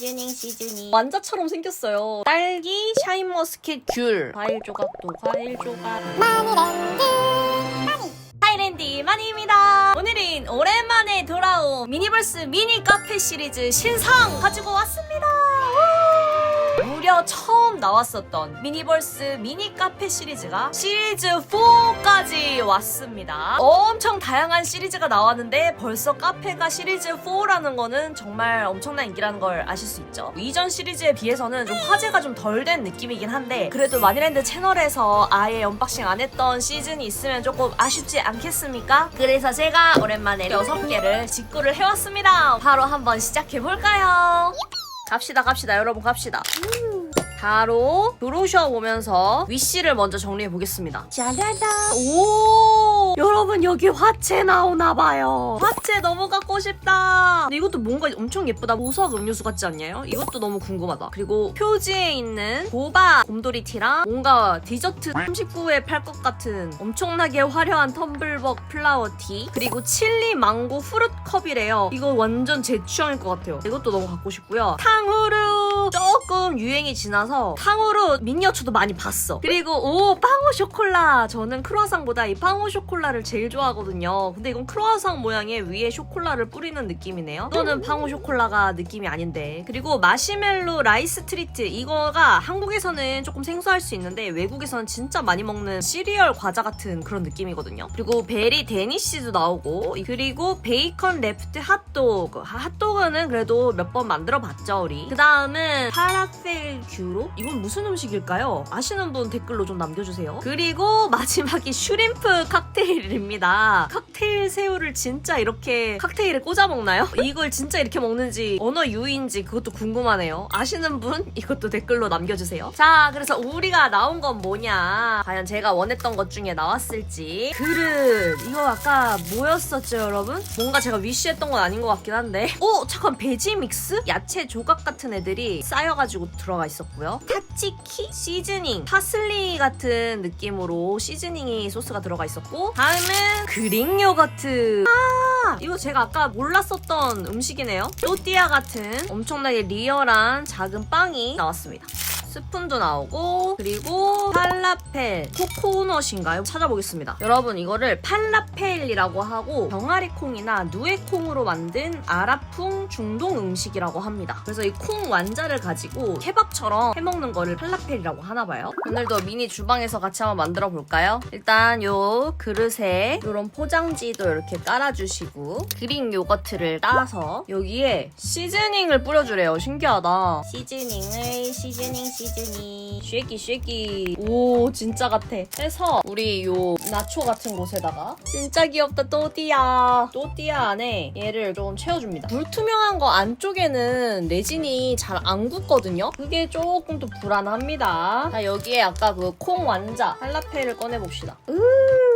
시즈닝 시즈닝 완자처럼 생겼어요. 딸기 샤인머스켓 귤. 과일 조각도 과일 조각. 하이랜드 마니입니다. 오늘은 오랜만에 돌아온 미니버스 미니 카페 시리즈 신상 가지고 왔습니다. 우! 무려 처음 나왔었던 미니버스 미니 카페 시리즈가 시리즈 4까지 왔습니다. 엄청 다양한 시리즈가 나왔는데 벌써 카페가 시리즈 4라는 거는 정말 엄청난 인기라는 걸 아실 수 있죠. 이전 시리즈에 비해서는 좀 화제가 좀 덜 된 느낌이긴 한데 그래도 마니랜드 채널에서 아예 언박싱 안 했던 시즌이 있으면 조금 아쉽지 않겠습니까? 그래서 제가 오랜만에 6개를 직구를 해왔습니다. 바로 한번 시작해볼까요? 갑시다 갑시다 여러분 갑시다 바로 들어오셔 보면서 위시를 먼저 정리해 보겠습니다. 짜자잔. 오! 여러분 여기 화채 나오나 봐요. 화채 너무 갖고 싶다. 근데 이것도 뭔가 엄청 예쁘다. 보석 음료수 같지 않냐요? 이것도 너무 궁금하다. 그리고 표지에 있는 보바 곰돌이 티랑 뭔가 디저트 39에 팔 것 같은 엄청나게 화려한 텀블벅 플라워 티 그리고 칠리 망고 후르 컵이래요. 이거 완전 제 취향일 것 같아요. 이것도 너무 갖고 싶고요. 탕후루 조금 유행이 지나서 탕후루 미니어처도 많이 봤어. 그리고 오 빵호 쇼콜라. 저는 크루아상보다 이 빵호 쇼콜라 를 제일 좋아하거든요. 근데 이건 크루아상 모양의 위에 쇼콜라를 뿌리는 느낌이네요. 이거는 빵호 쇼콜라가 느낌이 아닌데. 그리고 마시멜로 라이스 트리트 이거가 한국에서는 조금 생소할 수 있는데 외국에서는 진짜 많이 먹는 시리얼 과자 같은 그런 느낌이거든요. 그리고 베리 데니쉬도 나오고 그리고 베이컨 레프트 핫도그. 아, 핫도그는 그래도 몇 번 만들어 봤죠 우리. 그 다음은 파라펠 큐로 이건 무슨 음식일까요? 아시는 분 댓글로 좀 남겨 주세요. 그리고 마지막이 슈림프 칵테일 입니다. 칵테일 새우를 진짜 이렇게 칵테일에 꽂아 먹나요? 이걸 진짜 이렇게 먹는지 언어 유인지 그것도 궁금하네요. 아시는 분 이것도 댓글로 남겨주세요. 자, 그래서 우리가 나온 건 뭐냐? 과연 제가 원했던 것 중에 나왔을지 그릇 이거 아까 뭐였었죠, 여러분? 뭔가 제가 위시했던 건 아닌 것 같긴 한데. 오, 잠깐 베지 믹스? 야채 조각 같은 애들이 쌓여가지고 들어가 있었고요. 타치키 시즈닝 파슬리 같은 느낌으로 시즈닝이 소스가 들어가 있었고 다음은 그릭 요거트. 아 이거 제가 아까 몰랐었던 음식이네요. 또띠아 같은 엄청나게 리얼한 작은 빵이 나왔습니다 스푼도 나오고 그리고 팔라펠 코코넛인가요? 찾아보겠습니다. 여러분 이거를 팔라펠이라고 하고 병아리 콩이나 누에 콩으로 만든 아랍풍 중동 음식이라고 합니다. 그래서 이 콩 완자를 가지고 케밥처럼 해먹는 거를 팔라펠이라고 하나 봐요. 오늘도 미니 주방에서 같이 한번 만들어 볼까요? 일단 요 그릇에 이런 포장지도 이렇게 깔아주시고 그릭 요거트를 따서 여기에 시즈닝을 뿌려주래요. 신기하다. 시즈닝을 시즈닝 시즈닝 쉐기 쉐기 오 진짜 같아. 해서 우리 요 나초 같은 곳에다가 진짜 귀엽다 또띠아 또띠아 안에 얘를 조금 채워줍니다. 불투명한 거 안쪽에는 레진이 잘 안 굳거든요? 그게 조금 또 불안합니다. 자 여기에 아까 그 콩 완자 할라페를 꺼내봅시다. 으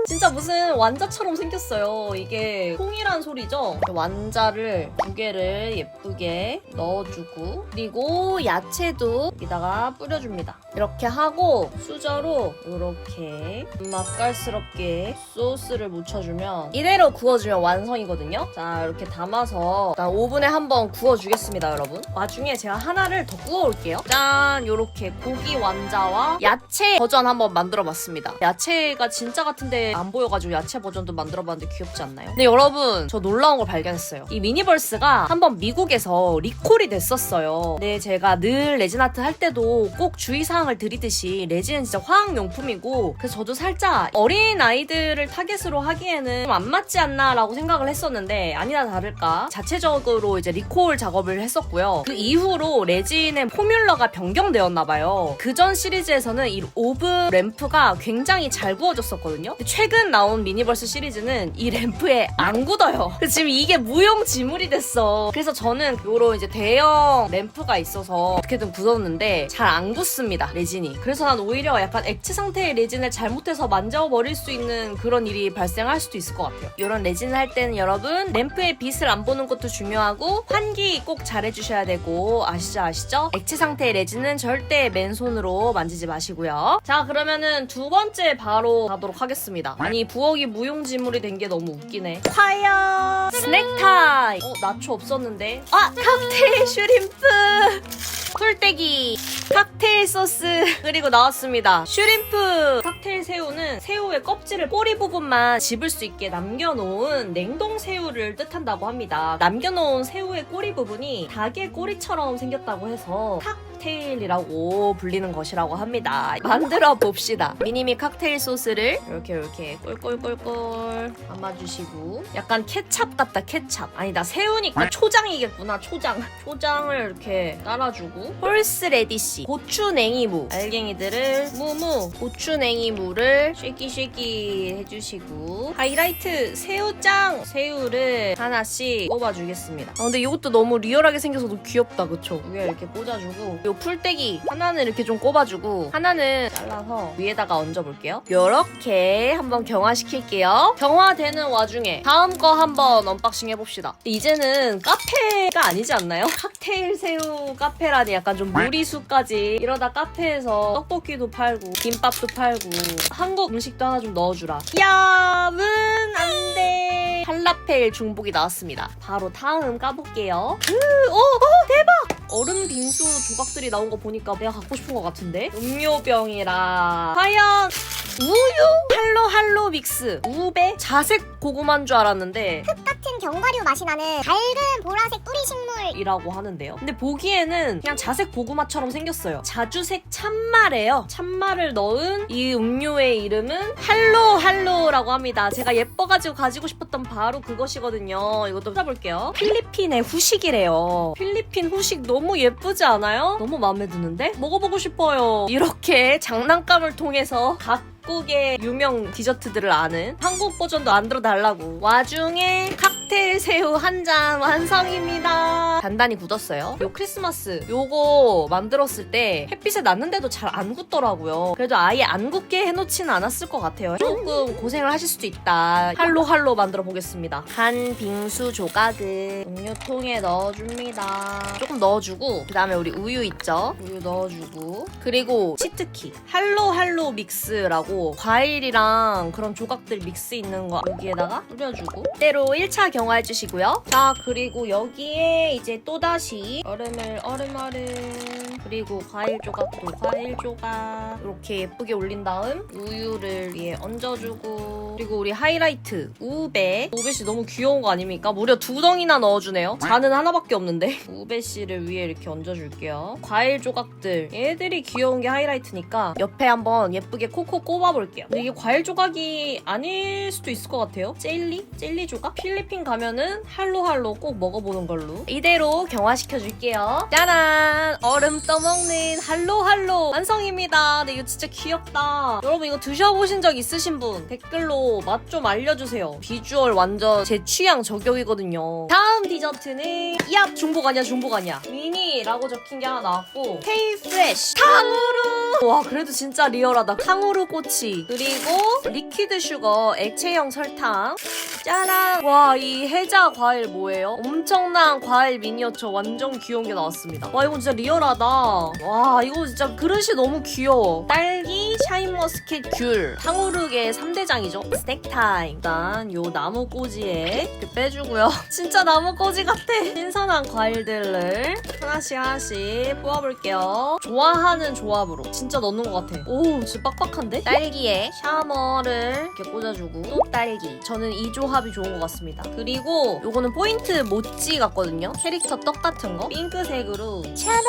진짜 무슨 완자처럼 생겼어요. 이게 콩이란 소리죠? 완자를 두 개를 예쁘게 넣어주고 그리고 야채도 여기다가 뿌려줍니다. 이렇게 하고 수저로 이렇게 맛깔스럽게 소스를 묻혀주면 이대로 구워주면 완성이거든요. 자 이렇게 담아서 일단 오븐에 한번 구워주겠습니다, 여러분. 와중에 제가 하나를 더 구워올게요. 짠 이렇게 고기 완자와 야채 버전 한번 만들어봤습니다. 야채가 진짜 같은데 안 보여가지고 야채 버전도 만들어봤는데 귀엽지 않나요? 근데 여러분 저 놀라운 걸 발견했어요. 이 미니버스가 한번 미국에서 리콜이 됐었어요. 근데 제가 늘 레진아트 할 때도 꼭 주의사항을 드리듯이 레진은 진짜 화학용품이고 그래서 저도 살짝 어린 아이들을 타겟으로 하기에는 좀 안 맞지 않나라고 생각을 했었는데 아니나 다를까 자체적으로 이제 리콜 작업을 했었고요. 그 이후로 레진의 포뮬러가 변경되었나 봐요. 그전 시리즈에서는 이 오브 램프가 굉장히 잘 구워졌었거든요. 최근 나온 미니버스 시리즈는 이 램프에 안 굳어요. 지금 이게 무용지물이 됐어. 그래서 저는 요런 이제 대형 램프가 있어서 어떻게든 굳었는데 잘안 굳습니다. 레진이. 그래서 난 오히려 약간 액체 상태의 레진을 잘못해서 만져버릴 수 있는 그런 일이 발생할 수도 있을 것 같아요. 이런 레진을 할 때는 여러분 램프의 빛을 안 보는 것도 중요하고 환기 꼭 잘해주셔야 되고 아시죠 아시죠? 액체 상태의 레진은 절대 맨손으로 만지지 마시고요. 자 그러면은 두 번째 바로 가도록 하겠습니다. 아니 부엌이 무용지물이 된 게 너무 웃기네. 과연 스낵 타임. 어 나초 없었는데. 아 칵테일 슈림프. 풀떼기 칵테일 소스. 그리고 나왔습니다. 슈림프. 칵테일 새우는 새우의 껍질을 꼬리 부분만 집을 수 있게 남겨놓은 냉동 새우를 뜻한다고 합니다. 남겨놓은 새우의 꼬리 부분이 닭의 꼬리처럼 생겼다고 해서 칵 테일이라고 불리는 것이라고 합니다. 만들어 봅시다. 미니미 칵테일 소스를 이렇게 이렇게 꿀꿀꿀꿀 담아주시고. 약간 케찹 같다 케찹. 아니다 새우니까 초장이겠구나 초장. 초장을 이렇게 깔아주고. 홀스 레디시 고추 냉이무. 알갱이들을 무무 고추 냉이무를 쉐기 쉐기 해주시고. 하이라이트 새우장 새우를 하나씩 꼽아주겠습니다. 아 근데 이것도 너무 리얼하게 생겨서 너무 귀엽다 그쵸? 위에 이렇게 꽂아주고 요 풀떼기 하나는 이렇게 좀 꼽아주고 하나는 잘라서 위에다가 얹어볼게요. 요렇게 한번 경화시킬게요. 경화되는 와중에 다음 거 한번 언박싱 해봅시다. 이제는 카페가 아니지 않나요? 칵테일 새우 카페라니 약간 좀 무리수까지 이러다 카페에서 떡볶이도 팔고 김밥도 팔고 한국 음식도 하나 좀 넣어주라. 야은 안돼. 팔라펠 중복이 나왔습니다. 바로 다음 까볼게요. 으, 어, 어 대박 얼음 빙수 조각들이 나온 거 보니까 내가 갖고 싶은 것 같은데? 음료병이라. 과연 우유 할로 할로 믹스 우배 자색 고구마인 줄 알았는데 같은 견과류 맛이 나는 밝은 보라색 뿌리 식물 이라고 하는데요. 근데 보기에는 그냥 자색 고구마처럼 생겼어요. 자주색 참말이에요. 참말을 넣은 이 음료의 이름은 할로 할로라고 합니다. 제가 예뻐가지고 가지고 싶었던 바로 그것이거든요. 이것도 찾아볼게요. 필리핀의 후식이래요. 필리핀 후식 너무 예쁘지 않아요? 너무 마음에 드는데? 먹어보고 싶어요. 이렇게 장난감을 통해서 각 국의 유명 디저트들을 아는 한국 버전도 안 들어달라고. 와중에 칵테일 새우 한 잔 완성입니다. 단단히 굳었어요. 요 크리스마스 요거 만들었을 때 햇빛에 놨는데도 잘 안 굳더라고요. 그래도 아예 안 굳게 해놓지는 않았을 것 같아요. 조금 고생을 하실 수도 있다. 할로 할로 만들어 보겠습니다. 간 빙수 조각을 음료통에 넣어줍니다. 조금 넣어주고 그 다음에 우리 우유 있죠? 우유 넣어주고. 그리고 치트키. 할로 할로 믹스라고 과일이랑 그런 조각들 믹스 있는 거 여기에다가 뿌려주고 때로 1차 경화해 주시고요. 자 그리고 여기에 이제 또다시 얼음을 얼음 얼음. 그리고 과일 조각도 과일 조각. 이렇게 예쁘게 올린 다음 우유를 위에 얹어주고. 그리고 우리 하이라이트 우베. 우베씨 너무 귀여운 거 아닙니까? 무려 두 덩이나 넣어주네요. 잔은 하나밖에 없는데. 우베씨를 위에 이렇게 얹어줄게요. 과일 조각들. 얘들이 귀여운 게 하이라이트니까 옆에 한번 예쁘게 콕콕 꼽아 볼게요. 근데 이게 과일 조각이 아닐 수도 있을 것 같아요. 젤리? 젤리 조각? 필리핀 가면은 할로할로 꼭 먹어보는 걸로. 이대로 경화시켜줄게요. 짜란 얼음 떠먹는 할로할로. 완성입니다. 근데 이거 진짜 귀엽다. 여러분 이거 드셔보신 적 있으신 분 댓글로 맛 좀 알려주세요. 비주얼 완전 제 취향 저격이거든요. 다음 디저트는 이앞 중복 아니야 중복 아니야. 미니라고 적힌 게 하나 나왔고 헤이 프레쉬 탕후루! 와 그래도 진짜 리얼하다. 탕후루 꼬치 그리고 리퀴드 슈거 액체형 설탕. 짜란 와 이 해자 과일 뭐예요? 엄청난 과일 미니어처 완전 귀여운 게 나왔습니다. 와 이거 진짜 리얼하다. 와 이거 진짜 그릇이 너무 귀여워. 딸기 샤인머스켓 귤 탕후루계 3대장이죠. 스낵타임. 일단 요 나무 꼬지에 이렇게 빼주고요. 진짜 나무 꼬지 같아. 신선한 과일들을 하나씩 하나씩 뽑아볼게요. 좋아하는 조합으로. 진짜 넣는 것 같아. 오 진짜 빡빡한데? 딸기에 샤머를 이렇게 꽂아주고. 또 딸기. 저는 이 조합이 좋은 것 같습니다. 그리고 요거는 포인트 모찌 같거든요. 캐릭터 떡 같은 거. 핑크색으로. 차단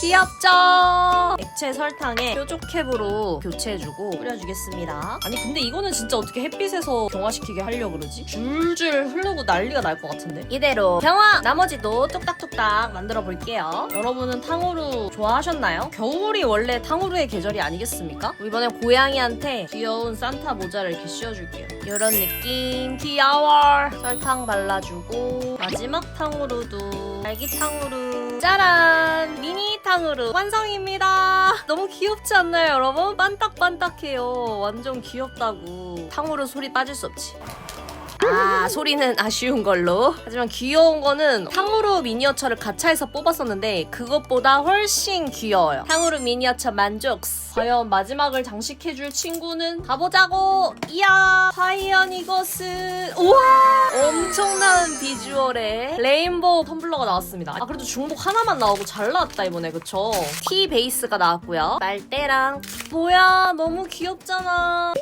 귀엽죠? 액체 설탕에 뾰족캡으로 교체해주고 뿌려주겠습니다 아니 근데 이거는 진짜 어떻게 햇빛에서 경화시키게 하려고 그러지? 줄줄 흐르고 난리가 날 것 같은데 이대로 경화! 나머지도 뚝딱뚝딱 만들어 볼게요 여러분은 탕후루 좋아하셨나요? 겨울이 원래 탕후루의 계절이 아니겠습니까? 이번에 고양이한테 귀여운 산타 모자를 이렇게 씌워줄게요 이런 느낌 귀여워 설탕 발라주고 마지막 탕후루도 딸기탕후루 짜란 미니 탕후루 완성입니다. 너무 귀엽지 않나요 여러분? 반딱반딱해요. 완전 귀엽다고. 탕후루 소리 빠질 수 없지 아 소리는 아쉬운 걸로. 하지만 귀여운 거는 탕후루 미니어처를 가차에서 뽑았었는데 그것보다 훨씬 귀여워요. 탕후루 미니어처 만족. 과연 마지막을 장식해줄 친구는 가보자고. 이야 과연 이것은 우와! 엄청난 비주얼의 레인보우 텀블러가 나왔습니다. 아 그래도 중복 하나만 나오고 잘 나왔다 이번에. 그쵸? 티 베이스가 나왔고요. 빨대랑. 뭐야 너무 귀엽잖아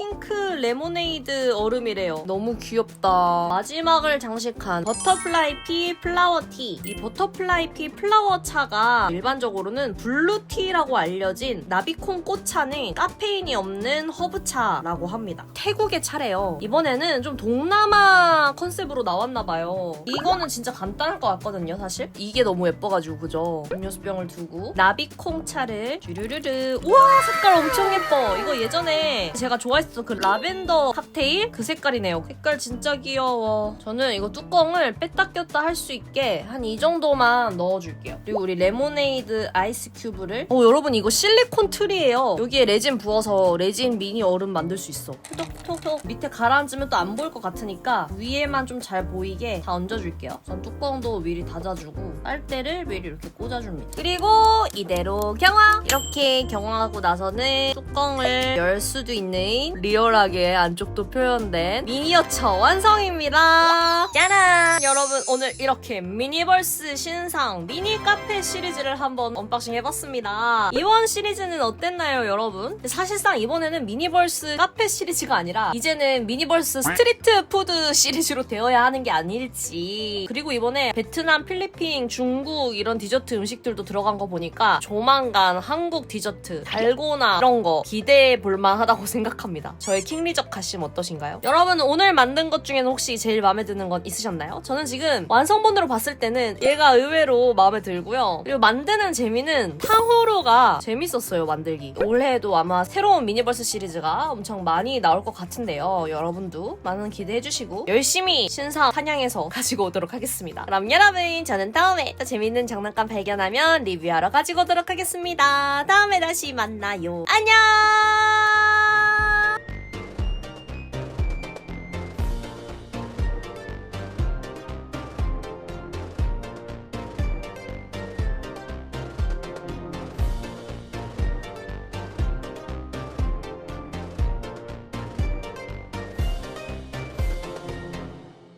레모네이드 얼음이래요. 너무 귀엽다. 마지막을 장식한 버터플라이 피 플라워 티 이 버터플라이 피 플라워 차가 일반적으로는 블루티라고 알려진 나비콩 꽃차는 카페인이 없는 허브차라고 합니다. 태국의 차래요. 이번에는 좀 동남아 컨셉으로 나왔나봐요. 이거는 진짜 간단할 것 같거든요 사실. 이게 너무 예뻐가지고 그죠? 음료수병을 두고 나비콩 차를 주르르르. 우와 색깔 엄청 예뻐. 이거 예전에 제가 좋아했었던 그 라 벤더 칵테일? 그 색깔이네요. 색깔 진짜 귀여워. 저는 이거 뚜껑을 뺐다 꼈다 할 수 있게 한 이 정도만 넣어줄게요. 그리고 우리 레모네이드 아이스 큐브를. 어 여러분 이거 실리콘 틀이에요. 여기에 레진 부어서 레진 미니 얼음 만들 수 있어. 톡톡톡. 밑에 가라앉으면 또 안 보일 것 같으니까 위에만 좀 잘 보이게 다 얹어줄게요. 전 뚜껑도 미리 닫아주고 빨대를 미리 이렇게 꽂아줍니다. 그리고 이대로 경화! 이렇게 경화하고 나서는 뚜껑을 열 수도 있는 리얼하게 안쪽도 표현된 미니어처 완성입니다. 짜란! 여러분 오늘 이렇게 미니버스 신상 미니 카페 시리즈를 한번 언박싱 해봤습니다. 이번 시리즈는 어땠나요 여러분? 사실상 이번에는 미니버스 카페 시리즈가 아니라 이제는 미니버스 스트리트 푸드 시리즈로 되어야 하는 게 아닐지. 그리고 이번에 베트남, 필리핀, 중국 이런 디저트 음식들도 들어간 거 보니까 조만간 한국 디저트 달고나 이런 거 기대해 볼만 하다고 생각합니다. 저의 킹리 적 가심 어떠신가요? 여러분 오늘 만든 것 중에는 혹시 제일 마음에 드는 건 있으셨나요? 저는 지금 완성본으로 봤을 때는 얘가 의외로 마음에 들고요. 그리고 만드는 재미는 탕후루가 재밌었어요 만들기. 올해에도 아마 새로운 미니버스 시리즈가 엄청 많이 나올 것 같은데요 여러분도. 많은 기대해 주시고 열심히 신상 한양에서 가지고 오도록 하겠습니다. 그럼 여러분 저는 다음에 또 재밌는 장난감 발견하면 리뷰하러 가지고 오도록 하겠습니다. 다음에 다시 만나요. 안녕